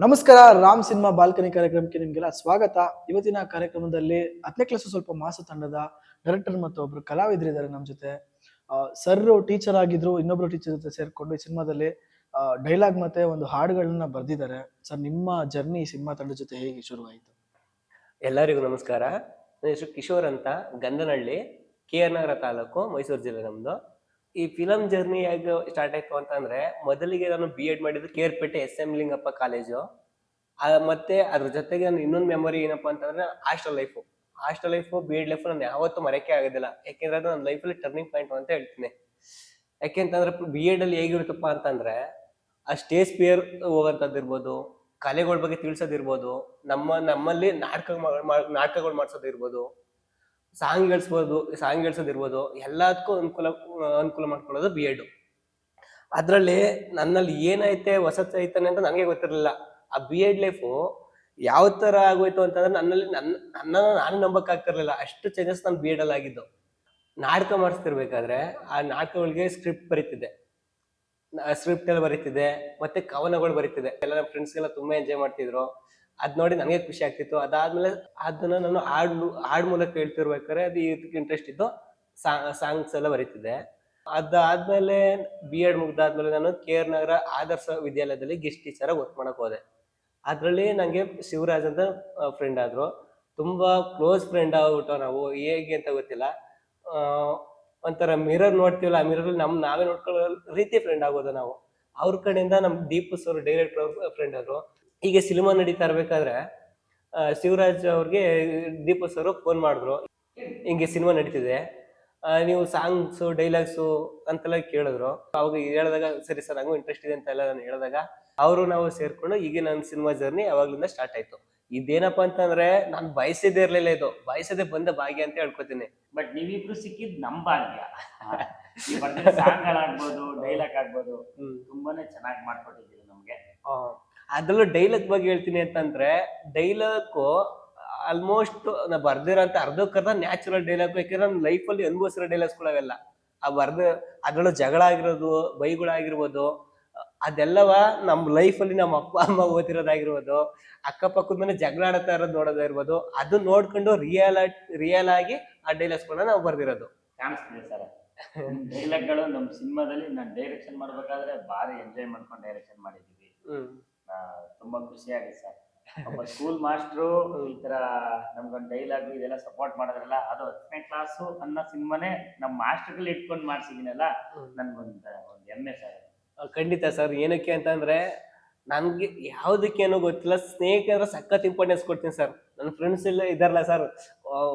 ನಮಸ್ಕಾರ, Ram cinema balcony ಕಾರ್ಯಕ್ರಮಕ್ಕೆ ನಿಮ್ಗೆಲ್ಲ ಸ್ವಾಗತ. ಇವತ್ತಿನ ಕಾರ್ಯಕ್ರಮದಲ್ಲಿ ಹತ್ತನೇ ಕ್ಲಾಸ್ ಸ್ವಲ್ಪ ಮಾಸ ತಂಡದ ಡೈರೆಕ್ಟರ್ ಮತ್ತು ಒಬ್ರು ಕಲಾವಿದರಿದ್ದಾರೆ ನಮ್ಮ ಜೊತೆ. ಸರ್ ಟೀಚರ್ ಆಗಿದ್ರು, ಇನ್ನೊಬ್ರು ಟೀಚರ್ ಜೊತೆ ಸೇರ್ಕೊಂಡು ಈ ಸಿನಿಮಾದಲ್ಲಿ ಡೈಲಾಗ್ ಮತ್ತೆ ಒಂದು ಹಾಡುಗಳನ್ನ ಬರೆದಿದ್ದಾರೆ. ಸರ್ ನಿಮ್ಮ ಜರ್ನಿ ಸಿನಿಮಾ ತಂಡದ ಜೊತೆ ಹೇಗೆ ಶುರುವಾಯಿತು? ಎಲ್ಲರಿಗೂ ನಮಸ್ಕಾರ. ನನ್ನ ಹೆಸರು ಕಿಶೋರ್ ಅಂತ, ಗಂಧನಹಳ್ಳಿ, ಕೆ ಆರ್ ನಗರ ತಾಲೂಕು ಮೈಸೂರು ಜಿಲ್ಲೆ ನಮ್ದು. ಈ ಫಿಲಮ್ ಜರ್ನಿ ಹೇಗೆ ಸ್ಟಾರ್ಟ್ ಆಯ್ತು ಅಂತಂದ್ರೆ ಮೊದಲಿಗೆ ನಾನು ಬಿ ಎಡ್ ಮಾಡಿದ್ದು Kerpete S M Lingappa college ಮತ್ತೆ ಅದ್ರ ಜೊತೆಗೆ ನಾನು ಇನ್ನೊಂದು ಮೆಮೊರಿ ಏನಪ್ಪಾ ಅಂತಂದ್ರೆ hostel life hostel life B Ed life ನಾನು ಯಾವತ್ತೂ ಮರೆಯಕ್ಕೆ ಆಗೋದಿಲ್ಲ. ಯಾಕೆಂದ್ರೆ ಅದು ನನ್ನ ಲೈಫಲ್ಲಿ ಟರ್ನಿಂಗ್ ಪಾಯಿಂಟ್ ಅಂತ ಹೇಳ್ತೀನಿ. ಯಾಕೆಂತಂದ್ರೆ ಬಿ ಎಡ್ ಅಲ್ಲಿ ಹೇಗಿರುತ್ತಪ್ಪ ಅಂತಂದ್ರೆ ಆ ಸ್ಟೇಜ್ ಪಿಯರ್ ಹೋಗೋಂಥದ್ದು ಇರ್ಬೋದು, ಕಲೆಗಳ ಬಗ್ಗೆ ತಿಳಿಸೋದಿರ್ಬೋದು ನಮ್ಮ ನಮ್ಮಲ್ಲಿ ನಾಟಕ ನಾಟಕಗಳು ಮಾಡ್ಸೋದಿರ್ಬೋದು ಸಾಂಗ್ ಗಳಿಸ್ಬೋದು, ಸಾಂಗ್ ಗಳಿಸೋದಿರ್ಬೋದು, ಎಲ್ಲದಕ್ಕೂ ಅನುಕೂಲ ಅನುಕೂಲ ಮಾಡ್ಕೊಳ್ಳೋದು ಬಿ ಎಡ್ ಅದರಲ್ಲಿ ನನ್ನಲ್ಲಿ ಏನೈತೆ ಹೊಸತ್ ಐತಾನೆ ಅಂತ ನನಗೆ ಗೊತ್ತಿರಲಿಲ್ಲ. ಆ ಬಿ ಎಡ್ ಲೈಫು ಯಾವ ಥರ ಆಗೋಯ್ತು ಅಂತಂದ್ರೆ ನನ್ನಲ್ಲಿ ನನ್ನ ನನ್ನ ನಾನು ನಂಬಕ್ಕಾಗ್ತಿರ್ಲಿಲ್ಲ. ಅಷ್ಟು ಚೇಂಜಸ್ ನಾನು ಬಿ ಅಲ್ಲಿ ಆಗಿದ್ದು. ನಾಟಕ ಮಾಡಿಸ್ತಿರ್ಬೇಕಾದ್ರೆ ಆ ನಾಟಕಗಳಿಗೆ ಸ್ಕ್ರಿಪ್ಟ್ ಬರೀತಿದ್ದೆ. ಸ್ಕ್ರಿಪ್ಟ್ ಎಲ್ಲ ಬರೀತಿದ್ದೆ. ಮತ್ತೆ ಕವನಗಳು ಬರೀತಿದ್ದೆ. ಎಲ್ಲ ನಮ್ಮ ಫ್ರೆಂಡ್ಸ್ಗೆಲ್ಲ ತುಂಬಾ ಎಂಜಾಯ್ ಮಾಡ್ತಿದ್ರು. ಅದ್ ನೋಡಿ ನನಗೆ ಖುಷಿ ಆಗ್ತಿತ್ತು. ಅದಾದ್ಮೇಲೆ ಅದನ್ನ ನಾನು ಹಾಡು ಹಾಡ್ ಮೂಲಕ ಹೇಳ್ತಿರ್ಬೇಕಾದ್ರೆ ಅದು ಇದಕ್ಕೆ ಇಂಟ್ರೆಸ್ಟ್ ಇದ್ದು ಸಾಂಗ್ಸ್ ಎಲ್ಲ ಬರೀತಿದ್ದೆ. ಅದಾದ್ಮೇಲೆ ಬಿ ಎಡ್ ಮುಗ್ದಾದ್ಮೇಲೆ ನಾನು ಕೆ ಆರ್ ನಗರ ಆದರ್ಶ ವಿದ್ಯಾಲಯದಲ್ಲಿ ಗೆಸ್ಟ್ ಟೀಚರ್ ವರ್ಕ್ ಮಾಡಕ್ ಹೋದೆ. ಅದರಲ್ಲಿ ನನಗೆ ಶಿವರಾಜ್ ಅಂತ ಫ್ರೆಂಡ್ ಆದ್ರು. ತುಂಬಾ ಕ್ಲೋಸ್ ಫ್ರೆಂಡ್ ಆಗ್ಬಿಟ್ಟು ನಾವು, ಹೇಗೆ ಅಂತ ಗೊತ್ತಿಲ್ಲ. ಒಂಥರ ಮಿರರ್ ನೋಡ್ತೀವಲ್ಲ, ಆ ಮಿರರ್ ನಮ್ ನಾವೇ ನೋಡ್ಕೊಳ್ಳೋ ರೀತಿ ಫ್ರೆಂಡ್ ಆಗೋದು ನಾವು. ಅವ್ರ ಕಡೆಯಿಂದ ನಮ್ ದೀಪು ಸರ್ ಡೈರೆಕ್ಟರ್ ಫ್ರೆಂಡ್ ಆದ್ರು. ಹೀಗೆ ಸಿನಿಮಾ ನಡೀತಾ ಇರ್ಬೇಕಾದ್ರೆ ಶಿವರಾಜ್ ಅವ್ರಿಗೆ ದೀಪಕ್ ಸರ್ ಫೋನ್ ಮಾಡಿದ್ರು. ಹಿಂಗೆ ಸಿನಿಮಾ ನಡೀತಿದೆ. ನೀವು ಸಾಂಗ್ಸು ಡೈಲಾಗ್ಸು ಅಂತೆಲ್ಲ ಕೇಳಿದ್ರು. ಅವಾಗ ಹೇಳಿದಾಗ ಸರಿ ಸರ್ ಹಂಗೂ ಇಂಟ್ರೆಸ್ಟ್ ಇದೆ ಅಂತೆಲ್ಲ ನಾನು ಹೇಳಿದಾಗ ಅವರು ನಾವು ಸೇರ್ಕೊಂಡು ಈಗ ನನ್ನ ಸಿನಿಮಾ ಜರ್ನಿ ಅವಾಗ್ಲಿಂದ ಸ್ಟಾರ್ಟ್ ಆಯ್ತು. ಇದೇನಪ್ಪ ಅಂತಂದ್ರೆ ನಾನು ಬಯಸದೇ ಇರ್ಲಿಲ್ಲ ಇದು. ಬಯಸದೆ ಬಂದ ಭಾಗ್ಯ ಅಂತ ಹೇಳ್ಕೊತೀನಿ. ಬಟ್ ನೀವಿಬ್ರು ಸಿಕ್ಕಿದ್ ನಮ್ ಭಾಗ್ಯ. ಸಾಂಗ್ಗಳಾಗ್ಬೋದು ಡೈಲಾಗ್ ಆಗ್ಬೋದು ತುಂಬಾನೇ ಚೆನ್ನಾಗಿ ಮಾಡ್ಕೊಟ್ಟಿದ್ದೀರಿ ನಮ್ಗೆ. ಅದ್ರಲ್ಲೂ ಡೈಲಾಗ್ ಬಗ್ಗೆ ಹೇಳ್ತೀನಿ ಅಂತಂದ್ರೆ ಡೈಲಾಗ್ ಆಲ್ಮೋಸ್ಟ್ ನಾ ಬರ್ದಿರೋಂಥ ಅರ್ಧಕ್ಕರ್ಧ ನ್ಯಾಚುರಲ್ ಡೈಲಾಗ್ ಯಾಕಂದ್ರೆ ನನ್ನ ಲೈಫಲ್ಲಿ ಅನುಭವಿಸಿರೋ ಡೈಲಾಗ್ಸ್ಗಳು ಅವೆಲ್ಲ. ಆ ಬರ್ದ ಅದ್ರಲ್ಲೂ ಜಗಳ ಆಗಿರೋದು ಬೈಗಳಾಗಿರ್ಬೋದು ಅದೆಲ್ಲವ ನಮ್ಮ ಲೈಫಲ್ಲಿ ನಮ್ಮ ಅಪ್ಪ ಅಮ್ಮ ಓದಿರೋದಾಗಿರ್ಬೋದು ಅಕ್ಕಪಕ್ಕದ ಮನೆ ಜಗಳ ಆಡ್ತಾ ಇರೋದು ನೋಡೋದಾಗಿರ್ಬೋದು ಅದು ನೋಡ್ಕೊಂಡು ರಿಯಲ್ ರಿಯಲ್ ಆಗಿ ಆ ಡೈಲಾಗ್ಸ್ಗಳನ್ನ ನಾವು ಬರ್ದಿರೋದು. ಕಾಣಿಸ್ತಿದೆ ಸರ್. ಡೈಲಾಗ್ಗಳು ನಮ್ಮ ಸಿನಿಮಾದಲ್ಲಿ ನಾನು ಡೈರೆಕ್ಷನ್ ಮಾಡ್ಬೇಕಾದ್ರೆ ಭಾರಿ ಎಂಜಾಯ್ ಮಾಡ್ಕೊಂಡು ಡೈರೆಕ್ಷನ್ ಮಾಡಿದ್ದೀವಿ. ತುಂಬಾ ಖುಷಿ ಆಗಿದೆ ಸರ್. ಒಬ್ಬ ಸ್ಕೂಲ್ ಮಾಸ್ಟ್ರು ಈ ತರ ನಮ್ಗೊಂದು ಡೈಲಾಗ್ ಇದೆಲ್ಲ ಸಪೋರ್ಟ್ ಮಾಡಿದ್ರಲ್ಲ ಅದು ಹತ್ತನೇ ಕ್ಲಾಸು ಅನ್ನೋ ಸಿನಿಮಾನೇ ನಮ್ಮ ಮಾಸ್ಟರ್ಗಳು ಇಟ್ಕೊಂಡು ಮಾಡ್ಸಿದೀನಲ್ಲ ಹ್ಮ್. ನನ್ಗೊಂದು ಒಂದು ಹೆಮ್ಮೆ ಸರ್. ಖಂಡಿತ ಸರ್. ಏನಕ್ಕೆ ಅಂತಂದ್ರೆ ನನ್ಗೆ ಯಾವ್ದಕ್ಕೇನೋ ಗೊತ್ತಿಲ್ಲ ಸ್ನೇಹಿತರ ಅಂದ್ರೆ ಸಖತ್ ಇಂಪಾರ್ಟೆನ್ಸ್ ಕೊಡ್ತೀನಿ ಸರ್. ನನ್ನ ಫ್ರೆಂಡ್ಸ್ ಎಲ್ಲ ಇದಾರಲ್ಲ ಸರ್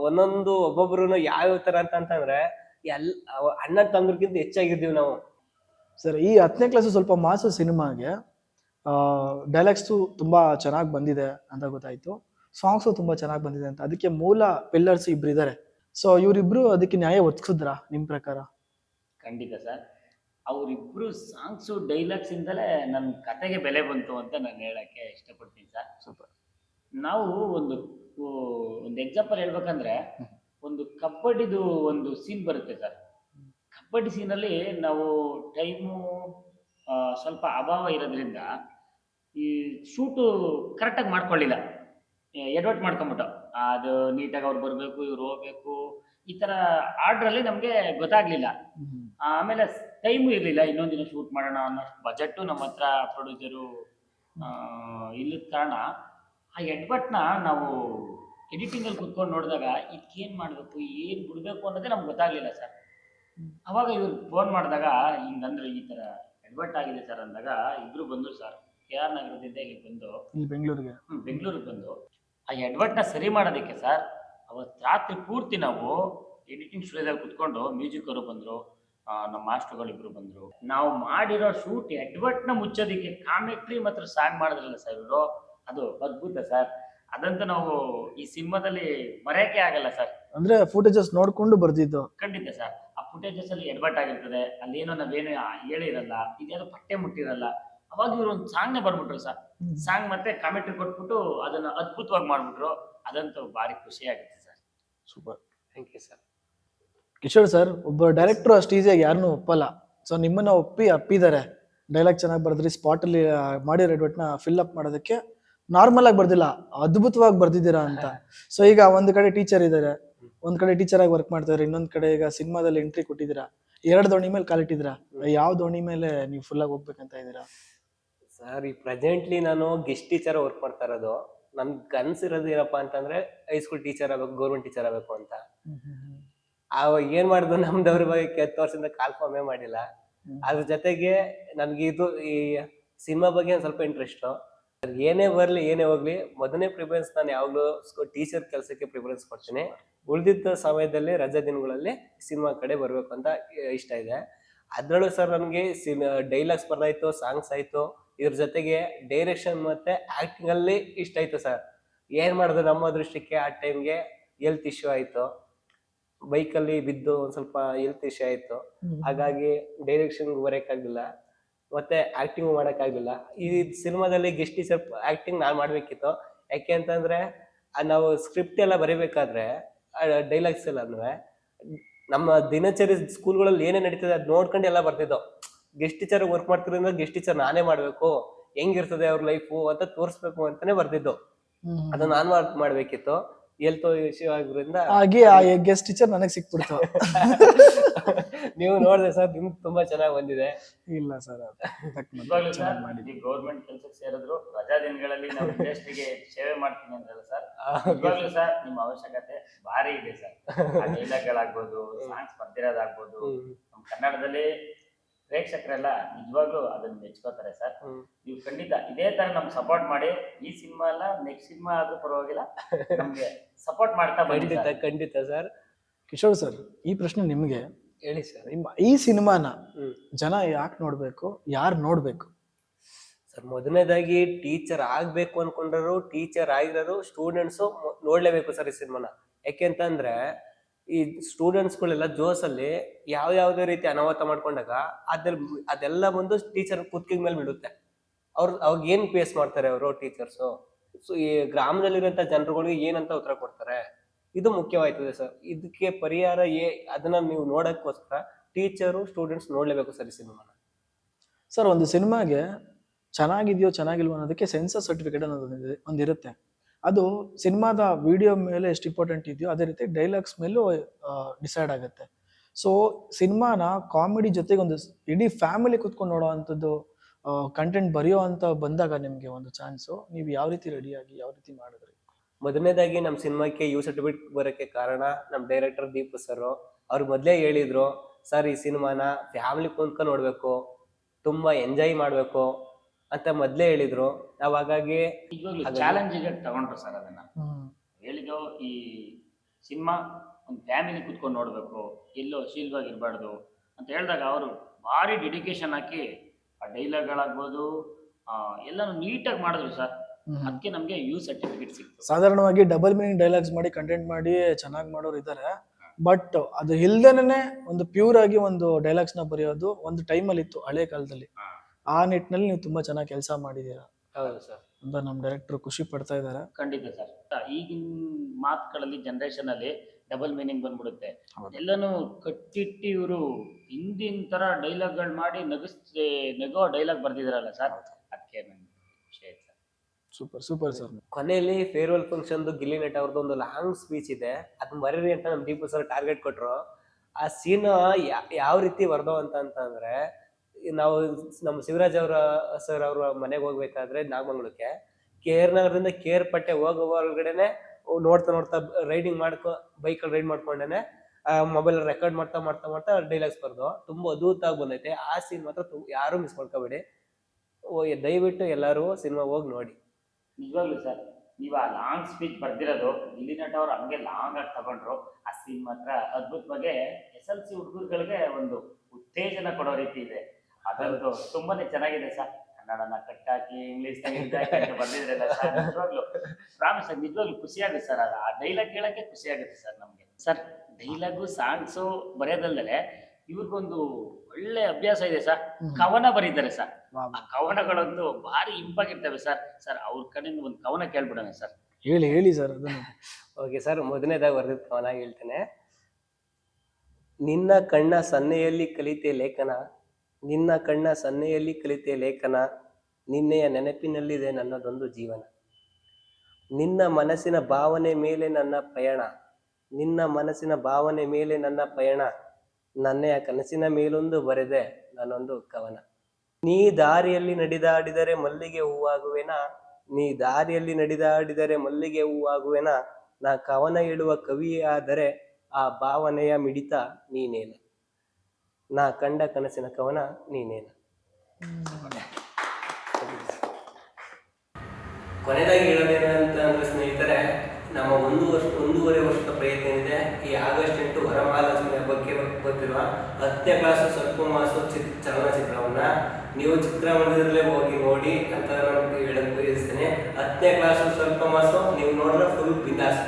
ಒಂದೊಂದು ಒಬ್ಬೊಬ್ರು ಯಾವ ತರ ಅಂತ ಅಂತಂದ್ರೆ ಎಲ್ ಅಣ್ಣ ತಂದ್ರಕ್ಕಿಂತ ಹೆಚ್ಚಾಗಿದ್ದೀವಿ ನಾವು. ಸರ್ ಈ ಹತ್ತನೇ ಕ್ಲಾಸ್ ಸ್ವಲ್ಪ ಮಾಸ ಸಿನಿಮಾಗೆ ಡೈಲಾಗ್ಸು ತುಂಬ ಚೆನ್ನಾಗಿ ಬಂದಿದೆ ಅಂತ ಗೊತ್ತಾಯಿತು. ಸಾಂಗ್ಸು ತುಂಬ ಚೆನ್ನಾಗಿ ಬಂದಿದೆ ಅಂತ. ಅದಕ್ಕೆ ಮೂಲ ಪಿಲ್ಲರ್ಸ್ ಇಬ್ರು ಇದ್ದಾರೆ ಸೊ ಇವರಿಬ್ರು ಅದಕ್ಕೆ ನ್ಯಾಯ ಒದಗಿಸಿದ್ರಾ ನಿಮ್ಮ ಪ್ರಕಾರ? ಖಂಡಿತ ಸರ್. ಅವರಿಬ್ರು ಸಾಂಗ್ಸು ಡೈಲಾಗ್ಸ್ ಇಂದಲೇ ನನ್ನ ಕತೆಗೆ ಬೆಲೆ ಬಂತು ಅಂತ ನಾನು ಹೇಳಕ್ಕೆ ಇಷ್ಟಪಡ್ತೀನಿ ಸರ್. ಸೂಪರ್. ನಾವು ಒಂದು ಒಂದು ಎಕ್ಸಾಂಪಲ್ ಹೇಳ್ಬೇಕಂದ್ರೆ ಒಂದು ಕಬಡ್ಡಿದು ಒಂದು ಸೀನ್ ಬರುತ್ತೆ ಸರ್. ಕಬಡ್ಡಿ ಸೀನಲ್ಲಿ ನಾವು ಟೈಮು ಸ್ವಲ್ಪ ಅಭಾವ ಇರೋದ್ರಿಂದ ಈ ಶೂಟು ಕರೆಕ್ಟಾಗಿ ಮಾಡ್ಕೊಳ್ಳಿಲ್ಲ. ಎಡ್ವರ್ಟ್ ಮಾಡ್ಕೊಂಬಿಟ್ಟು. ಅದು ನೀಟಾಗಿ ಅವ್ರು ಬರಬೇಕು ಇವ್ರು ಹೋಗ್ಬೇಕು. ಈ ಥರ ಆರ್ಡ್ರಲ್ಲಿ ನಮಗೆ ಗೊತ್ತಾಗ್ಲಿಲ್ಲ. ಆಮೇಲೆ ಟೈಮು ಇರಲಿಲ್ಲ. ಇನ್ನೊಂದು ದಿನ ಶೂಟ್ ಮಾಡೋಣ ಅನ್ನೋಷ್ಟು ಬಜೆಟ್ಟು ನಮ್ಮ ಹತ್ರ ಪ್ರೊಡ್ಯೂಸರು ಇಲ್ಲದ ಕಾರಣ ಆ ಎಡ್ವಟ್ನ ನಾವು ಎಡಿಟಿಂಗಲ್ಲಿ ಕುತ್ಕೊಂಡು ನೋಡಿದಾಗ ಇದಕ್ಕೇನು ಮಾಡಬೇಕು ಏನು ಬಿಡಬೇಕು ಅನ್ನೋದೇ ನಮ್ಗೆ ಗೊತ್ತಾಗಲಿಲ್ಲ ಸರ್. ಅವಾಗ ಇವ್ರು ಫೋನ್ ಮಾಡಿದಾಗ ಹಿಂಗಂದ್ರೆ ಈ ಥರ ಎಡ್ವರ್ಟ್ ಆಗಿದೆ ಸರ್ ಅಂದಾಗ ಇಬ್ಬರು ಬಂದರು ಸರ್. ಕೆ ಆರ್ ನಗರದಿಂದ ಇಲ್ಲಿ ಬಂದು? ಇಲ್ಲಿ ಬೆಂಗಳೂರಿಗೆ. ಬೆಂಗಳೂರಿಗೆ ಬಂದು. ಆ ಎಡ್ವರ್ಟ್ನ ಸರಿ ಮಾಡೋದಕ್ಕೆ ಸರ್ ಅವತ್ತು ರಾತ್ರಿ ಪೂರ್ತಿ ನಾವು ಎಡಿಟಿಂಗ್ ಸ್ಟುಡಿಯೋದಲ್ಲಿ ಕುತ್ಕೊಂಡು ಮ್ಯೂಸಿಕ್ ಅವರು ಬಂದರು ನಮ್ಮ ಮಾಸ್ಟರ್ಗಳು ಇಬ್ರು ಬಂದರು. ನಾವು ಮಾಡಿರೋ ಶೂಟ್ ಎಡ್ವರ್ಟ್ನ ಮುಚ್ಚೋದಕ್ಕೆ ಕಾಮೆಟ್ರಿ ಮಾತ್ರ ಸಾಂಗ್ ಮಾಡಿದ್ರಲ್ಲ ಸರ್ ಇವರು. ಅದು ಅದ್ಭುತ ಸರ್. ಅದಂತ ನಾವು ಈ ಸಿನಿಮಾದಲ್ಲಿ ಮರೆಯಕ್ಕೆ ಆಗಲ್ಲ ಸರ್. ಅಂದ್ರೆ ಫುಟೇಜಸ್ ನೋಡ್ಕೊಂಡು ಬರ್ತಿತ್ತು. ಖಂಡಿತ ಸರ್. ಆ ಫುಟೇಜಸ್ ಅಲ್ಲಿ ಎಡ್ವರ್ಟ್ ಆಗಿರ್ತದೆ. ಅಲ್ಲೇನೋ ನಾವೇನು ಹೇಳಿರಲ್ಲ ಇದ್ಯಾವುದೋ ಪಟ್ಟೆ ಮುಟ್ಟಿರಲ್ಲ. ಅವಾಗ ಇವ್ರು ಒಂದು ಸಾಂಗ್ನೇ ಬರ್ಬಿಟ್ರು ಸರ್. ಸಾಂಗ್ ಮತ್ತೆ ಕಾಮೆಂಟ್ರಿ ಕೊಟ್ಬಿಟ್ಟು ಅದನ್ನ ಅದ್ಭುತವಾಗಿ ಮಾಡ್ಬಿಟ್ರು. ಅದಂತೂ ಭಾರಿ ಖುಷಿ ಆಗುತ್ತೆ sir. Super thank you sir Kishore sir ಒಬ್ಬ ಡೈರೆಕ್ಟರ್ ಅಷ್ಟು ಈಸಿಯಾಗಿ ಯಾರನ್ನೂ ಒಪ್ಪಲ್ಲ. ಸೊ ನಿಮ್ಮನ್ನ ಒಪ್ಪಿ ಅಪ್ಪಿದ್ದಾರೆ. ಡೈಲಾಗ್ ಚೆನ್ನಾಗಿ ಬರೆದ್ರಿ ಸ್ಪಾಟಲ್ಲಿ ಮಾಡಿರೋ ಎಡ್ವರ್ಟ್ನ ಫಿಲ್ ಅಪ್ ಮಾಡೋದಕ್ಕೆ ನಾರ್ಮಲ್ ಆಗಿ ಬರ್ದಿಲ್ಲ ಅದ್ಭುತವಾಗಿ ಬರ್ದಿದ್ದೀರಾ ಅಂತ. ಸೊ ಈಗ ಒಂದ್ ಕಡೆ ಟೀಚರ್ ಇದ್ದಾರೆ ಒಂದ್ ಕಡೆ ಟೀಚರ್ ಆಗಿ ವರ್ಕ್ ಮಾಡ್ತಾರೆ ಇನ್ನೊಂದ್ ಕಡೆ ಈಗ ಸಿನಿಮಾದಲ್ಲಿ ಎಂಟ್ರಿ ಕೊಟ್ಟಿದ್ದೀರಾ. ಎರಡು ದೋಣಿ ಮೇಲೆ ಕಾಲಿಟ್ಟಿದ್ದೀರಾ. ಯಾವ ದೋಣಿ ಮೇಲೆ ನೀವು ಫುಲ್ ಆಗಿ ಹೋಗ್ಬೇಕಂತ ಇದ್ದೀರಾ? ಸರ್, ಈ ಪ್ರೆಸೆಂಟ್ಲಿ ನಾನು ಗೆಸ್ಟ್ ಟೀಚರ್ ವರ್ಕ್ ಮಾಡ್ತಾ ಇರೋದು. ನನ್ ಕನ್ಸಿರೋದು ಏನಪ್ಪ ಅಂತಂದ್ರೆ ಹೈಸ್ಕೂಲ್ ಟೀಚರ್ ಆಗ್ಬೇಕು ಗೌರ್ಮೆಂಟ್ ಟೀಚರ್ ಆಗ್ಬೇಕು ಅಂತ. ಅವಾಗ ಏನ್ ಮಾಡುದು ನಮ್ದವ್ರ ಬಗ್ಗೆ ಹತ್ತು ವರ್ಷದಿಂದ ಕಾಲ್ ಫಾರ್ಮೇ ಮಾಡಿಲ್ಲ. ಅದ್ರ ಜೊತೆಗೆ ನನ್ಗೆ ಇದು ಈ ಸಿನಿಮಾ ಬಗ್ಗೆ ಒಂದ್ ಸ್ವಲ್ಪ ಇಂಟ್ರೆಸ್ಟ್ ಏನೇ ಬರ್ಲಿ, ಏನೇ ಹೋಗ್ಲಿ, ಮೊದಲನೇ ಪ್ರಿಫರೆನ್ಸ್ ನಾನು ಯಾವಾಗ್ಲೂ ಟೀಚರ್ ಕೆಲಸಕ್ಕೆ ಪ್ರಿಫರೆನ್ಸ್ ಕೊಡ್ತೀನಿ. ಉಳಿದಿದ್ದ ಸಮಯದಲ್ಲಿ, ರಜಾ ದಿನಗಳಲ್ಲಿ ಸಿನಿಮಾ ಕಡೆ ಬರ್ಬೇಕು ಅಂತ ಇಷ್ಟ ಇದೆ. ಅದ್ರಲ್ಲೂ ಸರ್ ನನಗೆ ಡೈಲಾಗ್ಸ್ ಬರ್ದಾಯ್ತು ಸಾಂಗ್ಸ್ ಆಯ್ತು. ಇದ್ರ ಜೊತೆಗೆ ಡೈರೆಕ್ಷನ್ ಮತ್ತೆ ಆಕ್ಟಿಂಗ್ ಅಲ್ಲಿ ಇಷ್ಟ ಆಯ್ತು ಸರ್ ಏನ್ ಮಾಡಿದ್ರು ನಮ್ಮ ದೃಷ್ಟಿಗೆ ಆ ಟೈಮ್ಗೆ ಹೆಲ್ತ್ ಇಶ್ಯೂ ಆಯ್ತು. ಬೈಕಲ್ಲಿ ಬಿದ್ದು ಒಂದ್ ಸ್ವಲ್ಪ ಹೆಲ್ತ್ ಇಶ್ಯೂ ಆಯ್ತು. ಹಾಗಾಗಿ ಡೈರೆಕ್ಷನ್ ಬರೋಕ್ಕಾಗಲಿಲ್ಲ. ಮತ್ತೆ ಆಕ್ಟಿಂಗ್ ಮಾಡೋಕ್ಕಾಗಲಿಲ್ಲ. ಈ ಸಿನಿಮಾದಲ್ಲಿ ಗೆಸ್ಟ್ ಟೀಚರ್ ಆಕ್ಟಿಂಗ್ ನಾನು ಮಾಡ್ಬೇಕಿತ್ತು. ಯಾಕೆ ಅಂತಂದ್ರೆ ನಾವು ಸ್ಕ್ರಿಪ್ಟ್ ಎಲ್ಲ ಬರಿಬೇಕಾದ್ರೆ ಡೈಲಾಗ್ಸ್ ಎಲ್ಲ ಅಂದ್ರೆ ನಮ್ಮ ದಿನಚರಿ ಸ್ಕೂಲ್ಗಳಲ್ಲಿ ಏನೇ ನಡೀತದೆ ಅದ್ ನೋಡ್ಕೊಂಡು ಎಲ್ಲ ಬರ್ತಿದ್ದೋ. ಗೆಸ್ಟ್ ಟೀಚರ್ ವರ್ಕ್ ಮಾಡ್ತಿರೋದ್ರಿಂದ ಗೆಸ್ಟ್ ಟೀಚರ್ ನಾನೇ ಮಾಡ್ಬೇಕು ಹೆಂಗಿರ್ತದೆ ಅವ್ರ ಲೈಫು ಅಂತ ತೋರಿಸ್ಬೇಕು ಅಂತಾನೆ ಬರ್ದಿದ್ದು. ಅದು ನಾನ್ ವರ್ಕ್ ಮಾಡ್ಬೇಕಿತ್ತು. ಎಲ್ತೋ ಇಶ್ಯೂ ಆಗಿರೋದ್ರಿಂದ ಹಾಗೆ ಆ ಗೆಸ್ಟ್ ಟೀಚರ್ ನನಗೆ ಸಿಕ್ಬಿಡ್ತು. ನೀವು ನೋಡಿದೆ ಸರ್ ನಿಮ್ಗೆ ತುಂಬಾ ಚೆನ್ನಾಗಿ ಬಂದಿದೆ. ಇಲ್ಲ ಸರ್ ನಿಜವಾಗ್ಲೂ ಸರ್ ಈ ಗೌರ್ಮೆಂಟ್ ಕೆಲಸಕ್ಕೆ ಸೇರಿದ್ರು ರಜಾ ದಿನಗಳಲ್ಲಿ ನಾವು ಇಂಡಸ್ಟ್ರಿಗೆ ಸೇವೆ ಮಾಡ್ತೀನಿ ಅಂದ್ರಲ್ಲ ಸರ್ ನಿಜವಾಗ್ಲೂ ಸರ್ ನಿಮ್ಮ ಅವಶ್ಯಕತೆ ಭಾರಿ ಇದೆ ಸರ್. ಡೈಲಾಗ್ಗಳಾಗ್ಬೋದು ಸಾಂಗ್ಸ್ ಬರ್ದಿರೋದಾಗ್ಬೋದು ಹ್ಮ್. ನಮ್ಮ ಕನ್ನಡದಲ್ಲಿ ಪ್ರೇಕ್ಷಕರೆಲ್ಲ ನಿಜವಾಗ್ಲೂ ಅದನ್ನ ಮೆಚ್ಕೋತಾರೆ ಸರ್. ಹ್ಮ್. ನೀವು ಖಂಡಿತ ಇದೇ ತರ ನಮ್ಗೆ ಸಪೋರ್ಟ್ ಮಾಡಿ ಈ ಸಿನಿಮಾ ಅಲ್ಲ ನೆಕ್ಸ್ಟ್ ಸಿನಿಮಾ ಆದ್ರೂ ಪರವಾಗಿಲ್ಲ ನಮ್ಗೆ ಸಪೋರ್ಟ್ ಮಾಡ್ತಾ ಬನ್ನಿ ಖಂಡಿತ ಸರ್. ಖಂಡಿತ ಸರ್. ಕಿಶೋರ್ ಸರ್ ಈ ಪ್ರಶ್ನೆ ನಿಮಗೆ. ಹೇಳಿ ಸರ್. ನಿಮ್ಮ ಈ ಸಿನಿಮಾನ ಜನ ಯಾಕೆ ನೋಡ್ಬೇಕು ಯಾರು ನೋಡ್ಬೇಕು? ಸರ್ ಮೊದಲನೇದಾಗಿ ಟೀಚರ್ ಆಗ್ಬೇಕು ಅನ್ಕೊಂಡ್ರು ಟೀಚರ್ ಆಗಿರೋರು ಸ್ಟೂಡೆಂಟ್ಸು ನೋಡ್ಲೇಬೇಕು ಸರ್ ಈ ಸಿನಿಮಾನ ಯಾಕೆಂತಂದ್ರೆ ಈ ಸ್ಟೂಡೆಂಟ್ಸ್ಗಳೆಲ್ಲ ಜೋಸಲ್ಲಿ ಯಾವ ಯಾವ್ದೇ ರೀತಿ ಅನಾಹುತ ಮಾಡ್ಕೊಂಡಾಗ ಅದ್ರಲ್ಲಿ ಅದೆಲ್ಲ ಬಂದು ಟೀಚರ್ ಕುತ್ತಿಗೆ ಮೇಲೆ ಬಿಡುತ್ತೆ ಅವ್ರು ಅವಾಗ ಏನ್ ಫೇಸ್ ಮಾಡ್ತಾರೆ ಅವರು ಟೀಚರ್ಸು ಸೊ ಈ ಗ್ರಾಮದಲ್ಲಿರುವಂತ ಜನರುಗಳಿಗೆ ಏನಂತ ಉತ್ತರ ಕೊಡ್ತಾರೆ? ಇದು ಮುಖ್ಯವಾಯ್ತದೆ ಸರ್. ಇದಕ್ಕೆ ಪರಿಹಾರ ಏ ಅದನ್ನ ನೀವು ನೋಡಕ್ಕೋಸ್ಕರ ಟೀಚರು ಸ್ಟೂಡೆಂಟ್ಸ್ ನೋಡ್ಲೇಬೇಕು ಸರ್ ಈ ಸಿನಿಮಾನ. ಸರ್, ಒಂದು ಸಿನಿಮಾಗೆ ಚೆನ್ನಾಗಿದೆಯೋ ಚೆನ್ನಾಗಿಲ್ವೋ ಅನ್ನೋದಕ್ಕೆ ಸೆನ್ಸರ್ ಸರ್ಟಿಫಿಕೇಟ್ ಅನ್ನೋದು ಒಂದಿರುತ್ತೆ. ಅದು ಸಿನಿಮಾದ ವಿಡಿಯೋ ಮೇಲೆ ಎಷ್ಟು ಇಂಪಾರ್ಟೆಂಟ್ ಇದೆಯೋ ಅದೇ ರೀತಿ ಡೈಲಾಗ್ಸ್ ಮೇಲೂ ಡಿಸೈಡ್ ಆಗುತ್ತೆ. ಸೊ ಸಿನಿಮಾನ ಕಾಮಿಡಿ ಜೊತೆಗೆ ಒಂದು ಇಡೀ ಫ್ಯಾಮಿಲಿ ಕುತ್ಕೊಂಡು ನೋಡೋ ಅಂಥದ್ದು ಕಂಟೆಂಟ್ ಬರೆಯೋ ಅಂತ ಬಂದಾಗ ನಿಮಗೆ ಒಂದು ಚಾನ್ಸು ನೀವು ಯಾವ ರೀತಿ ರೆಡಿಯಾಗಿ ಯಾವ ರೀತಿ ಮಾಡಿದ್ರಿ? ಮೊದಲನೇದಾಗಿ ನಮ್ಮ ಸಿನಿಮಾಕ್ಕೆ ಯು ಸರ್ಟಿಫಿಕೇಟ್ ಬರೋಕ್ಕೆ ಕಾರಣ ನಮ್ಮ ಡೈರೆಕ್ಟರ್ ದೀಪು ಸರ್ ಅವ್ರು ಮೊದಲೇ ಹೇಳಿದ್ರು, ಸರ್, ಈ ಸಿನಿಮಾನ ಫ್ಯಾಮಿಲಿ ಕುಂತ್ಕೊಂಡು ನೋಡಬೇಕು, ತುಂಬ ಎಂಜಾಯ್ ಮಾಡ್ಬೇಕು ಅಂತ ಮೊದ್ಲೇ ಹೇಳಿದ್ರು. ನಾವ್ ಹಾಗಾಗಿ ಚಾಲೆಂಜ್ ಚಾಲೆಂಜಿಗೆ ತಗೊಂಡ್ರು ಸರ್ ಅದನ್ನ. ಹೇಳಿದ್ರು ಈ ಸಿನಿಮಾ ಒಂದು ಫ್ಯಾಮಿಲಿ ಕುತ್ಕೊಂಡು ನೋಡ್ಬೇಕು ಎಲ್ಲೋ ಅಶ್ಲೀಲವಾಗಿರಬಾರ್ದು ಅಂತ ಹೇಳಿದಾಗ ಅವರು ಭಾರಿ ಡೆಡಿಕೇಶನ್ ಹಾಕಿ ಆ ಡೈಲಾಗ್ಗಳಾಗ್ಬೋದು ಎಲ್ಲಾನು ನೀಟಾಗಿ ಮಾಡಿದ್ರು ಸರ್. ಅದಕ್ಕೆ ನಮಗೆ ಯು ಸರ್ಟಿಫಿಕೇಟ್ ಸಿಕ್ತು. ಸಾಧಾರಣವಾಗಿ ಡಬಲ್ ಮೀನಿಂಗ್ ಡೈಲಾಗ್ಸ್ ಮಾಡಿ ಕಂಟೆಂಟ್ ಮಾಡಿ ಚೆನ್ನಾಗಿ ಮಾಡೋರು ಇದ್ದಾರೆ ಬಟ್ ಅದು ಇಲ್ದೇನೆ ಒಂದು ಪ್ಯೂರ್ ಆಗಿ ಒಂದು ಡೈಲಾಗ್ಸ್ನ ಬರೆಯೋದು ಒಂದು ಟೈಮಲ್ಲಿ ಇತ್ತು ಹಳೆ ಕಾಲದಲ್ಲಿ. ಆ ನಿಟ್ಟಿನಲ್ಲಿ ನೀವು ತುಂಬಾ ಚೆನ್ನಾಗಿ ಕೆಲಸ ಮಾಡಿದ್ದೀರಾ ಹೌದು ಸರ್. ಅಂತ ನಮ್ಮ ಡೈರೆಕ್ಟರ್ ಖುಷಿ ಪಡ್ತಾ ಇದ್ದಾರೆ. ಖಂಡಿತ ಸರ್. ಈಗಿನ ಮಾತುಗಳಲ್ಲಿ ಜನರೇಷನ್ ಅಲ್ಲಿ ಡಬಲ್ ಮೀನಿಂಗ್ ಬಂದ್ಬಿಡುತ್ತೆ. ಎಲ್ಲಾನು ಕಟ್ಟಿಟ್ಟು ಇವರು ಹಿಂದಿನ ತರ ಡೈಲಾಗ್ಗಳು ಮಾಡಿ ನಗಿಸ್ ನಗೋ ಡೈಲಾಗ್ ಬರ್ದಿದಾರಲ್ಲ ಸರ್? ಅದಕ್ಕೆ ನಂಗೆ ಖುಷಿ ಆಯ್ತು ಸರ್. Super super sir. ಕೊನೆಯಲ್ಲಿ ಫೇರ್ವೆಲ್ ಫಂಕ್ಷನ್ ಗಿಲ್ಲಿ ನೆಟ್ ಅವ್ರದ್ದು ಒಂದು ಲಾಂಗ್ ಸ್ಪೀಚ್ ಇದೆ. ಅದನ್ನ ಬರೀರಿ ಅಂತ ನಮ್ ದೀಪು ಸರ್ ಟಾರ್ಗೆಟ್ ಕೊಟ್ರು. ಆ ಸೀನ್ ಯಾವ ರೀತಿ ಬರ್ದೋ ಅಂತ ಅಂತಂದ್ರೆ ನಾವು ನಮ್ಮ ಶಿವರಾಜ್ ಅವರ ಸರ್ ಅವರ ಮನೆಗೆ ಹೋಗ್ಬೇಕಾದ್ರೆ ನಾಗಮಂಗಲಕ್ಕೆ ಕೇರ್ ನಗರದಿಂದ ಆರ್ ಪಟ್ಟೆ ಹೋಗುವ ಒಳಗಡೆನೆ ನೋಡ್ತಾ ನೋಡ್ತಾ ರೈಡಿಂಗ್ ಮಾಡ್ಕೊ ಬೈಕಲ್ಲಿ ರೈಡ್ ಮಾಡ್ಕೊಂಡೇನೆ ಮೊಬೈಲ್ ರೆಕಾರ್ಡ್ ಮಾಡ್ತಾ ಮಾಡ್ತಾ ಮಾಡ್ತಾ ಡೈಲಾಗ್ಸ್ ಬರ್ದು ತುಂಬಾ ಆಗಿ ಬಂದೈತೆ. ಆ ಸೀನ್ ಮಾತ್ರ ಯಾರು ಮಿಸ್ ಮಾಡ್ಕೋಬೇಡಿ. ದಯವಿಟ್ಟು ಎಲ್ಲರೂ ಸಿನಿಮಾ ಹೋಗಿ ನೋಡಿ. ನಿಜವಾಗ್ಲೂ ಸರ್ ನೀವು ಆ ಲಾಂಗ್ ಸ್ಪೀಚ್ ಬರ್ದಿರೋದು ಇಲ್ಲಿ ನಟ ಅವ್ರು ಹಂಗೆ ಲಾಂಗ್ ಆಗಿ ತಗೊಂಡ್ರು, ಆ ಸೀನ್ ಮಾತ್ರ ಅದ್ಭುತವಾಗಿ ಎಸ್ ಎಲ್ ಸಿ ಹುಡುಗರುಗಳಿಗೆ ಒಂದು ಉತ್ತೇಜನ ಕೊಡೋ ರೀತಿ ಇದೆ. ಅದಂತೂ ತುಂಬಾನೇ ಚೆನ್ನಾಗಿದೆ ಸರ್. ಕನ್ನಡನ ಕಟ್ಟಾಕಿ ಇಂಗ್ಲಿಷ್ ಬಂದಿದ್ರೆ ಸರ್. ನಿಜವಾಗ್ಲು ಪ್ರಾಮಿಸ್ ನಿಜವಾಗ್ಲು ಖುಷಿ ಆಗುತ್ತೆ ಸರ್. ಅದು ಆ ಡೈಲಾಗ್ ಕೇಳಕ್ಕೆ ಖುಷಿ ಆಗುತ್ತೆ ಸರ್ ನಮ್ಗೆ. ಸರ್ ಡೈಲಾಗು ಸಾಂಗ್ಸು ಬರೆಯೋದಲ್ಲದೆ ಇವ್ರಿಗೊಂದು ಒಳ್ಳೆ ಅಭ್ಯಾಸ ಇದೆ ಸರ್. ಕವನ ಬರೀತಾರೆ ಸರ್. ಆ ಕವನಗಳಂತೂ ಭಾರಿ ಇಂಪಾಗಿ ಇರ್ತವೆ ಸರ್. ಸರ್ ಅವ್ರ ಕಡೆಯಿಂದ ಒಂದು ಕವನ ಕೇಳ್ಬಿಡೋಣ ಸರ್. ಹೇಳಿ ಹೇಳಿ ಸರ್ ಅದನ್ನು. ಓಕೆ ಸರ್ ಮೊದಲನೇದಾಗಿ ಬರ್ದಿದ್ದ ಕವನ ಹೇಳ್ತೇನೆ. ನಿನ್ನ ಕಣ್ಣ ಸನ್ನೆಯಲ್ಲಿ ಕಲಿತೆ ಲೇಖನ ನಿನ್ನ ಕಣ್ಣ ಸನ್ನೆಯಲ್ಲಿ ಕಲಿತೆ ಲೇಖನ, ನಿನ್ನೆಯ ನೆನಪಿನಲ್ಲಿದೆ ನನ್ನದೊಂದು ಜೀವನ. ನಿನ್ನ ಮನಸ್ಸಿನ ಭಾವನೆ ಮೇಲೆ ನನ್ನ ಪಯಣ, ನಿನ್ನ ಮನಸ್ಸಿನ ಭಾವನೆ ಮೇಲೆ ನನ್ನ ಪಯಣ, ನನ್ನೆಯ ಕನಸಿನ ಮೇಲೊಂದು ಬರೆದೆ ನನ್ನೊಂದು ಕವನ. ನೀ ದಾರಿಯಲ್ಲಿ ನಡೆದಾಡಿದರೆ ಮಲ್ಲಿಗೆ ಹೂವಾಗುವೆನಾ? ನೀ ದಾರಿಯಲ್ಲಿ ನಡೆದಾಡಿದರೆ ಮಲ್ಲಿಗೆ ಹೂವಾಗುವೆನಾ? ನಾ ಕವನ ಹೇಳುವ ಕವಿಯಾದರೆ ಆ ಭಾವನೆಯ ಮಿಡಿತ ನೀನೇನ. ನಾ ಕಂಡ ಕನಸಿನ ಕವನ ನೀನೇನ? ಕೊನೆಯದಾಗಿ ಹೇಳೋದೇನು ಅಂತ ಅಂದ್ರೆ ಸ್ನೇಹಿತರೆ, ನಮ್ಮ ಒಂದು ವರ್ಷ ಒಂದೂವರೆ ವರ್ಷದ ಪ್ರಯತ್ನ ಇದೆ ಈ ಆಗಸ್ಟ್ ಎಂಟು ವರಮಹಾಲಕ್ಷ್ಮಿಯ ಬಗ್ಗೆ ಗೊತ್ತಿರುವ ಹತ್ತನೇ ಕ್ಲಾಸ್ ಸ್ವಲ್ಪ ಮಾಸು ಚಿತ್ ಚಲನಚಿತ್ರವನ್ನ. ನೀವು ಚಿತ್ರಮಂದಿರದಲ್ಲೇ ಹೋಗಿ ನೋಡಿ ಅಂತ ನಾನು ಹೇಳಕ್ಕೆ ಬಯಸ್ತೇನೆ ಹತ್ತನೇ ಕ್ಲಾಸ್ ಸ್ವಲ್ಪ ಮಾಸು ನೀವು ನೋಡಿದ್ರೆ ಫುಲ್ ಬಿಂದಾಸ್.